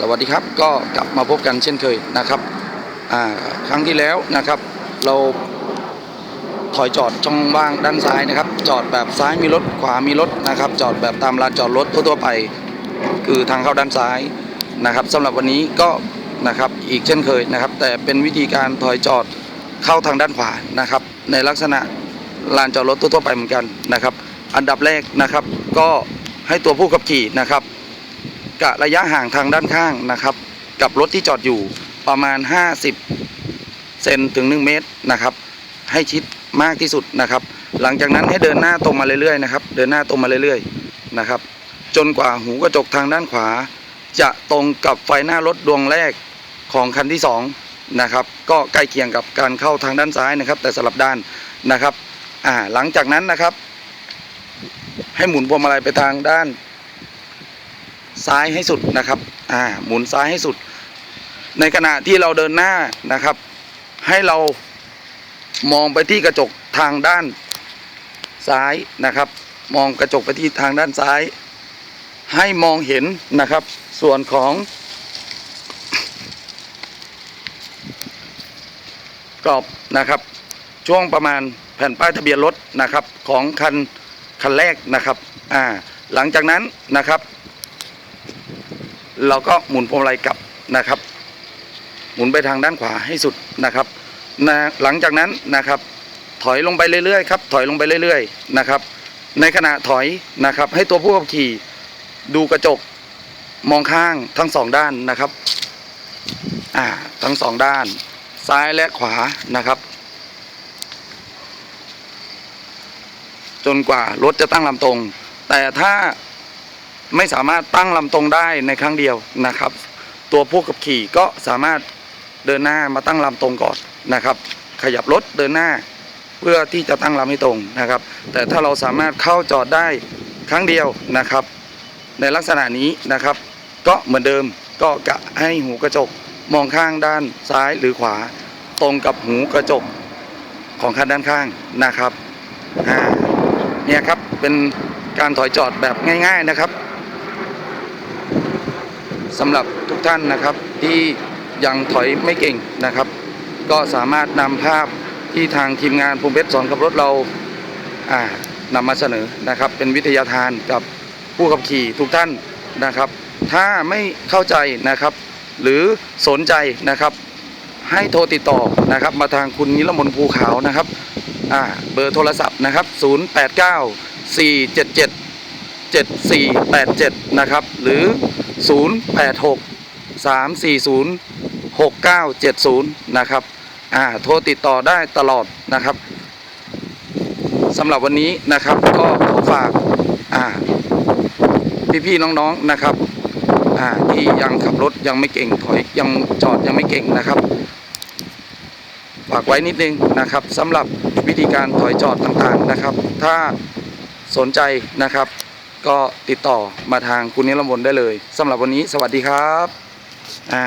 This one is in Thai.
สวัสดีครับก็กลับมาพบกันเช่นเคยนะครับครั้งที่แล้วนะครับ เราถอยจอดช่องว่างด้านซ้ายนะครับ จอดแบบซ้ายมีรถขวามีรถนะครับ จอดแบบตามลานจอดรถทั่วๆไป คือทางเข้าด้านซ้ายนะครับสำหรับวันนี้ก็นะครับอีกเช่นเคยนะครับ แต่เป็นวิธีการถอยจอดเข้าทางด้านขวานะครับ ในลักษณะลานจอดรถทั่วๆไปเหมือนกันนะครับ อันดับแรกนะครับ ก็ให้ตัวผู้ขับขี่นะครับ กะระยะห่างทางด้านข้างนะครับ กับรถที่จอดอยู่ประมาณ 50เซนถึง 1 เมตรนะครับ ให้ชิดมากที่สุดนะครับ หลังจากนั้นให้เดินหน้าตรงมาเรื่อยๆนะครับ เดินหน้าตรงมาเรื่อยๆนะครับ จนกว่าหูกระจกทางด้านขวา จะตรงกับไฟหน้ารถดวงแรกของคันที่2นะครับ ก็ใกล้เคียงกับการเข้าทางด้านซ้ายนะครับ แต่สลับด้านนะครับ อ่า หลังจากนั้นนะครับ ให้หมุนพวงมาลัยไปทางด้าน ซ้ายให้สุดนะครับ อ่า หมุนซ้ายให้สุด ในขณะที่เราเดินหน้านะครับ ให้เรามองไปที่กระจกทางด้านซ้ายนะครับ มองกระจกไปที่ทางด้านซ้าย ให้มองเห็นนะครับ ส่วนของกรอบนะครับ ช่วงประมาณแผ่นป้ายทะเบียนรถนะครับของคันคันแรกนะครับ อ่า หลังจากนั้นนะครับ เราก็หมุนพวงมาลัยกลับนะครับ หมุนไปทางด้านขวาให้สุดนะครับนะหลังจากนั้นนะครับ ถอยลงไปเรื่อยๆครับถอยลงไปเรื่อยๆนะครับ ในขณะถอยนะครับ ให้ตัวผู้ขับขี่ดูกระจกมองข้างทั้งสองด้านนะครับอ่าทั้งสองด้าน ซ้ายและขวานะครับ จนกว่ารถจะตั้งลำตรง แต่ถ้า ไม่สามารถตั้งลำตรงได้ในครั้งเดียวนะครับ ตัวผู้ขับขี่ก็สามารถเดินหน้ามาตั้งลำตรงก่อนนะครับ ขยับรถเดินหน้า เพื่อที่จะตั้งลำให้ตรงนะครับ แต่ถ้าเราสามารถเข้าจอดได้ครั้งเดียวนะครับ ในลักษณะนี้นะครับ ก็เหมือนเดิมก็กะให้หูกระจกมองข้างด้านซ้ายหรือขวา ตรงกับหูกระจกของคันด้านข้างนะครับอ่าเนี่ยครับเป็นการถอยจอดแบบง่าย ๆนะครับ สำหรับทุกท่านนะครับที่ยังถอยไม่เก่งนะครับ ก็สามารถนำภาพที่ทางทีมงานภูมิเพชรสอนขับรถเราอ่านำมาเสนอนะครับ เป็นวิทยาทานกับผู้ขับขี่ทุกท่านนะครับ ถ้าไม่เข้าใจนะครับ หรือสนใจนะครับ ให้โทรติดต่อนะครับ มาทางคุณนิรมนภูขาวนะครับอ่าเบอร์โทรศัพท์นะครับ 089 477 7487 นะครับ หรือ 086 340 6970 นะครับอ่าโทรติดต่อได้ตลอดนะครับสำหรับวันนี้นะครับก็ขอฝากอ่าพี่ๆน้องๆนะครับอ่าที่ยังขับรถยังไม่เก่งถอยยังจอดยังไม่เก่งนะครับฝากไว้นิดนึงนะครับสำหรับวิธีการถอยจอดต่างๆนะครับ ถ้าสนใจนะครับ ก็ติดต่อมาทางคุณนิรมนได้เลยสำหรับวันนี้สวัสดีครับอ่า